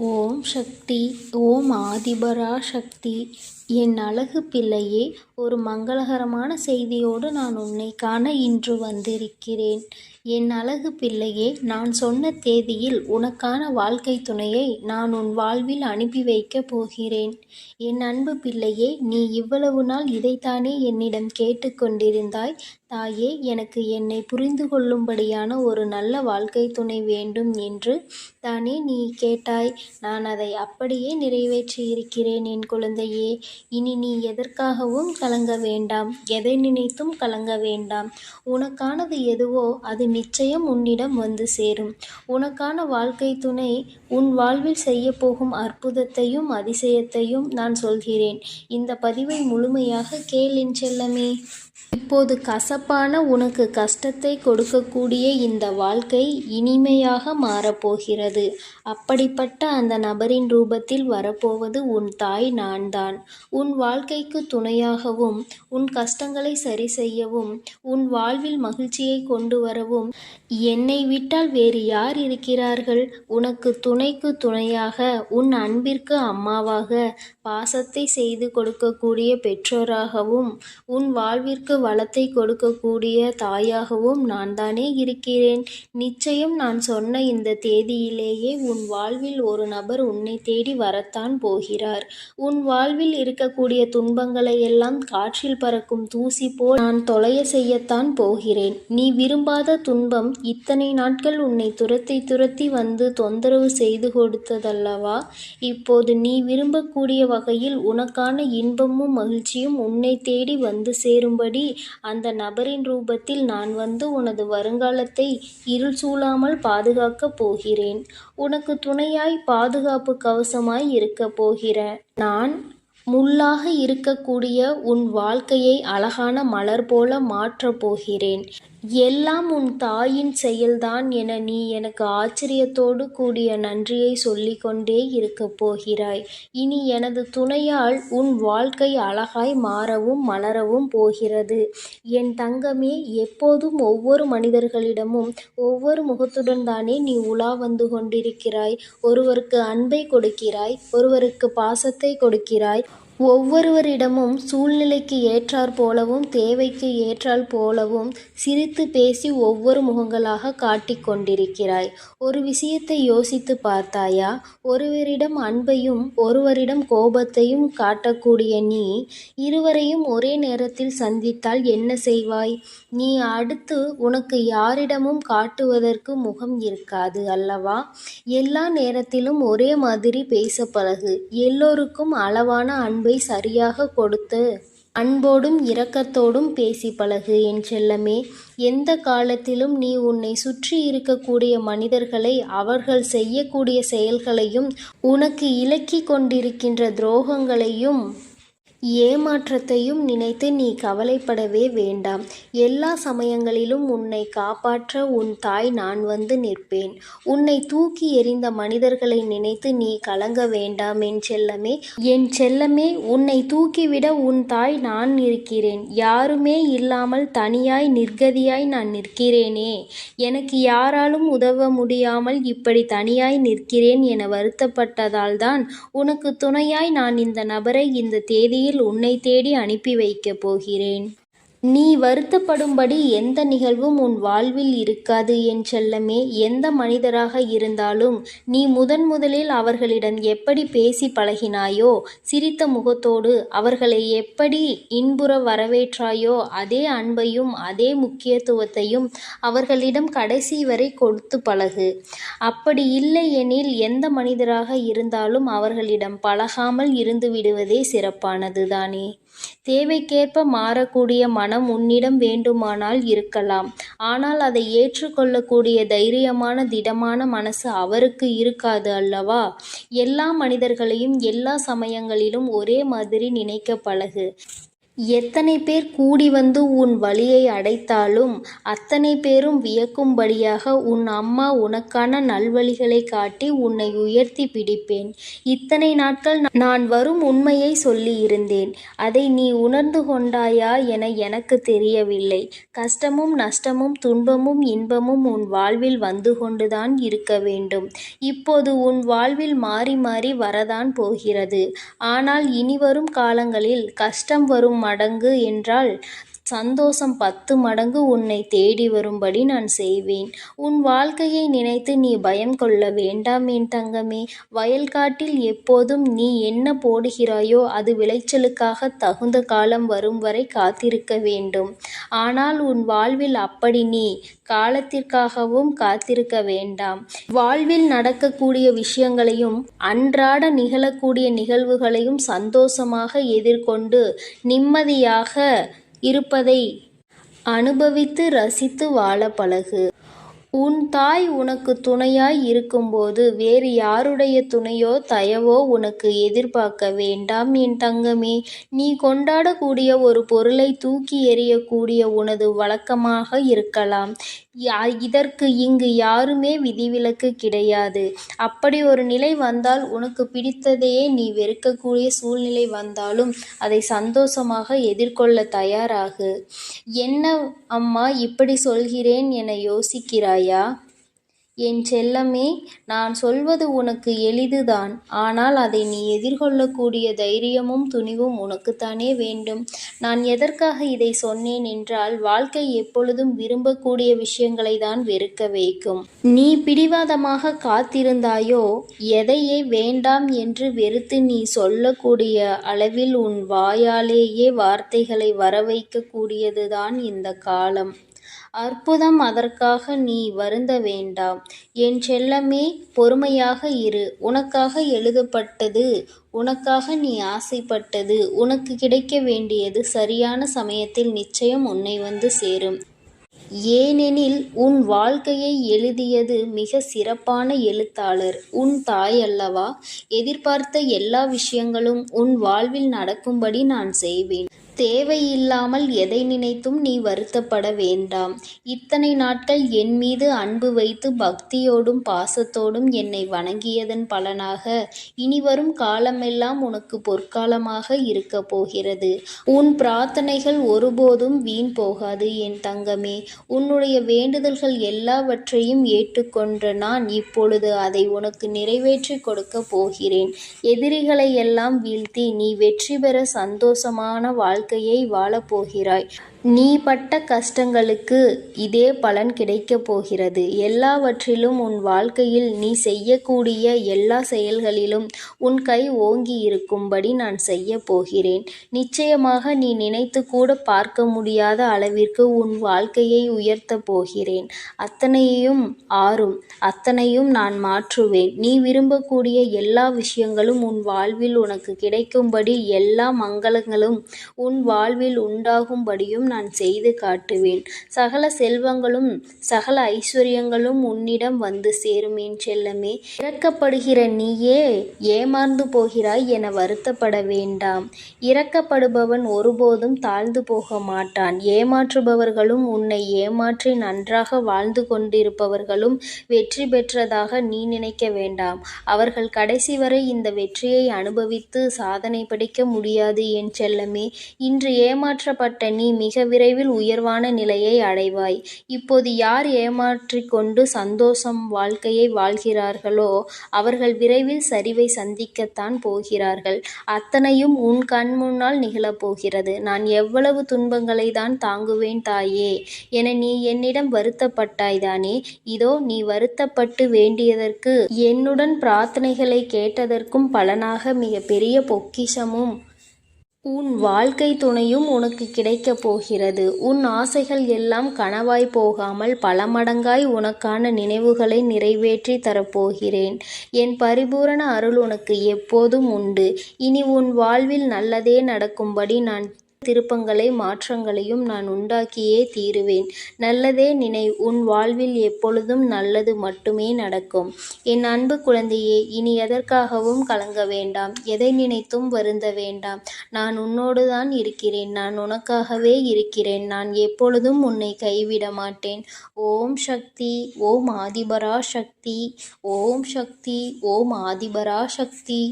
Whoa. ஓம் சக்தி ஓம் ஆதிபரா சக்தி என் அழகு பிள்ளையே ஒரு மங்களகரமான செய்தியோடு நான் உன்னை காண இன்று வந்திருக்கிறேன். என் அழகு பிள்ளையே நான் சொன்ன தேதியில் உனக்கான வாழ்க்கை துணையை நான் உன் வாழ்வில் அனுப்பி வைக்கப் போகிறேன். என் அன்பு பிள்ளையே நீ இவ்வளவு நாள் இதைத்தானே என்னிடம் கேட்டுக்கொண்டிருந்தாய் தாயே எனக்கு என்னை புரிந்து கொள்ளும்படியான ஒரு நல்ல வாழ்க்கை துணை வேண்டும் என்று தானே நீ கேட்டாய். நான் நான் அதை அப்படியே நிறைவேற்றி இருக்கிறேன் என் குழந்தையே. இனி நீ எதற்காகவும் கலங்க வேண்டாம். எதை நினைத்தும் கலங்க வேண்டாம். உனக்கானது எதுவோ அது நிச்சயம் உன்னிடம் வந்து சேரும். உனக்கான வாழ்க்கை துணை உன் வாழ்வில் செய்ய போகும் அற்புதத்தையும் அதிசயத்தையும் நான் சொல்கிறேன். இந்த பதிவை முழுமையாக கேள் என் செல்லமே. இப்போது கசப்பான உனக்கு கஷ்டத்தை கொடுக்கக்கூடிய இந்த வாழ்க்கை இனிமையாக மாறப்போகிறது. அப்படிப்பட்ட அந்த நபரின் ரூபத்தில் வரப்போவது உன் தாய் நான்தான். உன் வாழ்க்கைக்கு துணையாகவும் உன் கஷ்டங்களை சரி செய்யவும் உன் வாழ்வில் மகிழ்ச்சியை கொண்டு வரவும் என்னை விட்டால் வேறு யார் இருக்கிறார்கள்? உனக்கு துணைக்கு துணையாக உன் அன்பிற்கு அம்மாவாக பாசத்தை செய்து கொடுக்கக்கூடிய பெற்றோராகவும் உன் வாழ்விற்கு வளத்தை கொடுக்கக்கூடிய தாயாகவும் நான் தானே இருக்கிறேன். நிச்சயம் நான் சொன்ன இந்த தேதியிலேயே உன் வாழ்வில் ஒரு நபர் உன்னை தேடி வரத்தான் போகிறார். உன் வாழ்வில் இருக்கக்கூடிய துன்பங்களை எல்லாம் காற்றில் பறக்கும் தூசி போல் நான் தொலைய செய்யத்தான் போகிறேன். நீ விரும்பாத துன்பம் இத்தனை நாட்கள் உன்னை துரத்தி துரத்தி வந்து தொந்தரவு செய்து கொடுத்ததல்லவா? இப்போது நீ விரும்பக்கூடிய வகையில் உனக்கான இன்பமும் மகிழ்ச்சியும் உன்னை தேடி வந்து சேரும்படி அந்த நபரின் ரூபத்தில் நான் வந்து உனது வருங்காலத்தை இருள் சூழாமல் பாதுகாக்கப் போகிறேன். உனக்கு துணையாய் பாதுகாப்பு கவசமாய் இருக்கப் போகிற நான் முள்ளாக இருக்கக்கூடிய உன் வாழ்க்கையை அழகான மலர் போல மாற்றப் போகிறேன். எல்லாம் உன் தாயின் செயல்தான் என நீ எனக்கு ஆச்சரியத்தோடு கூடிய நன்றியை சொல்லிக்கொண்டே இருக்கப் போகிறாய். இனி எனது துணையால் உன் வாழ்க்கை அழகாய் மாறவும் மலரவும் போகிறது. என் தங்கமே எப்போதும் ஒவ்வொரு மனிதர்களிடமும் ஒவ்வொரு முகத்துடன் தானே நீ உலா வந்து கொண்டிருக்கிறாய். ஒருவருக்கு அன்பை கொடுக்கிறாய் ஒருவருக்கு பாசத்தை கொடுக்கிறாய் ஒவ்வொருவரிடமும் சூழ்நிலைக்கு ஏற்றாற் போலவும் தேவைக்கு ஏற்றால் போலவும் சிரித்து பேசி ஒவ்வொரு முகங்களாக காட்டிக் கொண்டிருக்கிறாய். ஒரு விஷயத்தை யோசித்து பார்த்தாயா? ஒருவரிடம் அன்பையும் ஒருவரிடம் கோபத்தையும் காட்டக்கூடிய நீ இருவரையும் ஒரே நேரத்தில் சந்தித்தால் என்ன செய்வாய்? நீ அடுத்து உனக்கு யாரிடமும் காட்டுவதற்கு முகம் இருக்காது அல்லவா? எல்லா நேரத்திலும் ஒரே மாதிரி பேச பழகு எல்லோருக்கும் அளவான அன்பு சரியாக கொடுத்து அன்போடும் இரக்கத்தோடும் பேசி பழகு என் செல்லமே. எந்த காலத்திலும் நீ உன்னை சுற்றி இருக்கக்கூடிய மனிதர்களை அவர்கள் செய்யக்கூடிய செயல்களையும் உனக்கு இலக்கி கொண்டிருக்கின்ற துரோகங்களையும் ஏமாற்றத்தையும் நினைத்து நீ கவலைப்படவே வேண்டாம். எல்லா சமயங்களிலும் உன்னை காப்பாற்ற உன் தாய் நான் வந்து நிற்பேன். உன்னை தூக்கி எறிந்த மனிதர்களை நினைத்து நீ கலங்க வேண்டாம் என் செல்லமே. என் செல்லமே உன்னை தூக்கிவிட உன் தாய் நான் இருக்கிறேன் யாருமே இல்லாமல் தனியாய் நிர்கதியாய் நான் நிற்கிறேனே. எனக்கு யாராலும் உதவ முடியாமல் இப்படி தனியாய் நிற்கிறேன் என வருத்தப்பட்டதால்தான் உனக்கு துணையாய் நான் இந்த நபரை இந்த தேதியில் உன்னை தேடி அனுப்பி வைக்கப் போகிறேன். நீ வருத்தப்படும்படி எந்த நிகழ்வும் உன் வாழ்வில் இருக்காது என் செல்லமே. எந்த மனிதராக இருந்தாலும் நீ முதன் முதலில் அவர்களிடம் எப்படி பேசி பழகினாயோ சிரித்த முகத்தோடு அவர்களை எப்படி இன்புற வரவேற்றாயோ அதே அன்பையும் அதே முக்கியத்துவத்தையும் அவர்களிடம் கடைசி வரை கொடுத்து பழகு. அப்படி இல்லை எனில் எந்த மனிதராக இருந்தாலும் அவர்களிடம் பழகாமல் இருந்து விடுவதே சிறப்பானது தானே தேவைக்கேற்ப மாறக்கூடிய மனம் உன்னிடம் வேண்டுமானால் இருக்கலாம். ஆனால் அதை ஏற்றுக்கொள்ளக்கூடிய தைரியமான திடமான மனசு அவருக்கு இருக்காது அல்லவா? எல்லா மனிதர்களையும் எல்லா சமயங்களிலும் ஒரே மாதிரி நினைக்க பழகு. எத்தனை பேர் கூடி வந்து உன் வழியை அடைத்தாலும் அத்தனை பேரும் வியக்கும்படியாக உன் அம்மா உனக்கான நல்வழிகளைக் காட்டி உன்னை உயர்த்தி பிடிப்பேன். இத்தனை நாட்கள் நான் வரும் உண்மையை சொல்லி இருந்தேன் அதை நீ உணர்ந்து கொண்டாயா என எனக்குத் தெரியவில்லை. கஷ்டமும் நஷ்டமும் துன்பமும் இன்பமும் உன் வாழ்வில் வந்து கொண்டுதான் இருக்க வேண்டும். இப்போது உன் வாழ்வில் மாறி மாறி வரதான் போகிறது. ஆனால் இனிவரும் காலங்களில் கஷ்டம் வரும் மடங்கு என்றால் சந்தோஷம் பத்து மடங்கு உன்னை தேடி வரும்படி நான் செய்வேன். உன் வாழ்க்கையை நினைத்து நீ பயம் கொள்ள வேண்டாம் என் தங்கமே. வயல்காட்டில் எப்போதும் நீ என்ன போடுகிறாயோ அது விளைச்சலுக்காக தகுந்த காலம் வரும் வரை காத்திருக்க வேண்டும். ஆனால் உன் வாழ்வில் அப்படி நீ காலத்திற்காகவும் காத்திருக்க வேண்டாம். வாழ்வில் நடக்கக்கூடிய விஷயங்களையும் அன்றாட நிகழக்கூடிய நிகழ்வுகளையும் சந்தோஷமாக எதிர்கொண்டு நிம்மதியாக இருப்பதை அனுபவித்து ரசித்து வாழ பழகு. உன் தாய் உனக்கு துணையாய் இருக்கும்போது வேறு யாருடைய துணையோ தயவோ உனக்கு எதிர்பார்க்க வேண்டாம் என் தங்கமே. நீ கொண்டாடக்கூடிய ஒரு பொருளை தூக்கி எறியக்கூடிய உனது வழக்கமாக இருக்கலாம். இதற்கு இங்கு யாருமே விதிவிலக்கு கிடையாது. அப்படி ஒரு நிலை வந்தால் உனக்கு பிடித்ததையே நீ வெறுக்கக்கூடிய சூழ்நிலை வந்தாலும் அதை சந்தோஷமாக எதிர்கொள்ளத் தயாராகு. என்ன அம்மா இப்படி சொல்கிறேன் என யோசிக்கிறாய் என் செல்லமே நான் சொல்வது உனக்கு எளிதுதான். ஆனால் அதை நீ எதிர்கொள்ளக்கூடிய தைரியமும் துணிவும் உனக்குத்தானே வேண்டும். நான் எதற்காக இதை சொன்னேன் என்றால் வாழ்க்கை எப்பொழுதும் விரும்பக்கூடிய விஷயங்களை தான் வெறுக்க வைக்கும். நீ பிடிவாதமாக காத்திருந்தாயோ எதையே வேண்டாம் என்று வெறுத்து நீ சொல்லக்கூடிய அளவில் உன் வாயாலேயே வார்த்தைகளை வரவைக்கக்கூடியதுதான் இந்த காலம். அற்புதம் அதற்காக நீ வருந்த வேண்டாம். என் செல்லமே பொறுமையாக இரு. உனக்காக எழுதப்பட்டது உனக்காக நீ ஆசைப்பட்டது உனக்கு கிடைக்க வேண்டியது சரியான சமயத்தில் நிச்சயம் உன்னை வந்து சேரும். ஏனெனில் உன் வாழ்க்கையை எழுதியது மிக சிறப்பான எழுத்தாளர் உன் தாயல்லவா. எதிர்பார்த்த எல்லா விஷயங்களும் உன் வாழ்வில் நடக்கும்படி நான் செய்வேன். தேவையில்லாமல் எதை நினைத்தும் நீ வருத்தப்பட வேண்டாம். இத்தனை நாட்கள் என் மீது அன்பு வைத்து பக்தியோடும் பாசத்தோடும் என்னை வணங்கியதன் பலனாக இனிவரும் காலமெல்லாம் உனக்கு பொற்காலமாக இருக்கப் போகிறது. உன் பிரார்த்தனைகள் ஒருபோதும் வீண் போகாது என் தங்கமே. உன்னுடைய வேண்டுதல்கள் எல்லாவற்றையும் ஏற்றுக்கொண்ட நான் இப்பொழுது அதை உனக்கு நிறைவேற்றிக் கொடுக்கப் போகிறேன். எதிரிகளை எல்லாம் வீழ்த்தி நீ வெற்றி பெற சந்தோஷமான வாழ்க்கை வாழ்க்கையை வாழப் போகிறாய். நீ பட்ட கஷ்டங்களுக்கு இதே பலன் கிடைக்கப் போகிறது. எல்லாவற்றிலும் உன் வாழ்க்கையில் நீ செய்யக்கூடிய எல்லா செயல்களிலும் உன் கை ஓங்கி இருக்கும்படி நான் செய்யப் போகிறேன். நிச்சயமாக நீ நினைத்துக்கூடப் பார்க்க முடியாத அளவிற்கு உன் வாழ்க்கையை உயர்த்தப் போகிறேன். அத்தனையும் ஆறும். அத்தனையும் நான் மாற்றுவேன். நீ விரும்பக்கூடிய எல்லா விஷயங்களும் உன் வாழ்வில் உனக்கு கிடைக்கும்படி எல்லா மங்களங்களும் உன் வாழ்வில் உண்டாகும்படியும் நான் செய்து காட்டுவேன். சகல செல்வங்களும் சகல ஐஸ்வர்யங்களும் உன்னிடம் வந்து சேரும் என் செல்லமே. இறக்கப்படுகிற நீயே ஏமாந்து போகிறாய் என வருத்தப்பட வேண்டாம். இறக்கப்படுபவன் ஒருபோதும் தாழ்ந்து போக மாட்டான். ஏமாற்றுபவர்களும் உன்னை ஏமாற்றி நன்றாக வாழ்ந்து கொண்டிருப்பவர்களும் வெற்றி பெற்றதாக நீ நினைக்க வேண்டாம். அவர்கள் கடைசி வரை இந்த வெற்றியை அனுபவித்து சாதனை படைக்க முடியாது என் செல்லமே. இன்று ஏமாற்றப்பட்ட நீ மிக விரைவில் உயர்வான நிலையை அடைவாய். இப்போது யார் ஏமாற்றிக் கொண்டு சந்தோஷம் வாழ்க்கையை வாழ்கிறார்களோ அவர்கள் விரைவில் சரிவை சந்திக்கத்தான் போகிறார்கள். அத்தனையும் உன் கண் முன்னால் நிகழப் போகிறது. நான் எவ்வளவு துன்பங்களை தான் தாங்குவேன் தாயே என நீ என்னிடம் வருத்தப்பட்டாய் தானே. இதோ நீ வருத்தப்பட்டு வேண்டியதற்கு என்னுடன் பிரார்த்தனைகளை கேட்டதற்கும் பலனாக மிக பெரிய பொக்கிஷமும் உன் வாழ்க்கை துணையும் உனக்கு கிடைக்கப் போகிறது. உன் ஆசைகள் எல்லாம் கனவாய் போகாமல் பல மடங்காய் உனக்கான நினைவுகளை நிறைவேற்றி தரப் போகிறேன். என் பரிபூரண அருள் உனக்கு எப்போதும் உண்டு. இனி உன் வாழ்வில் நல்லதே நடக்கும்படி நான் திருப்பங்களை மாற்றங்களையும் நான் உண்டாக்கியே தீருவேன். நல்லதே நினை உன் வாழ்வில் எப்பொழுதும் நல்லது மட்டுமே நடக்கும். என் அன்பு குழந்தையே இனி எதற்காகவும் கலங்க வேண்டாம். எதை நினைத்தும் வருந்த வேண்டாம். நான் உன்னோடு தான் இருக்கிறேன். நான் உனக்காகவே இருக்கிறேன். நான் எப்பொழுதும் உன்னை கைவிட மாட்டேன். ஓம் சக்தி ஓம் ஆதிபரா சக்தி ஓம் சக்தி ஓம் ஆதிபரா சக்தி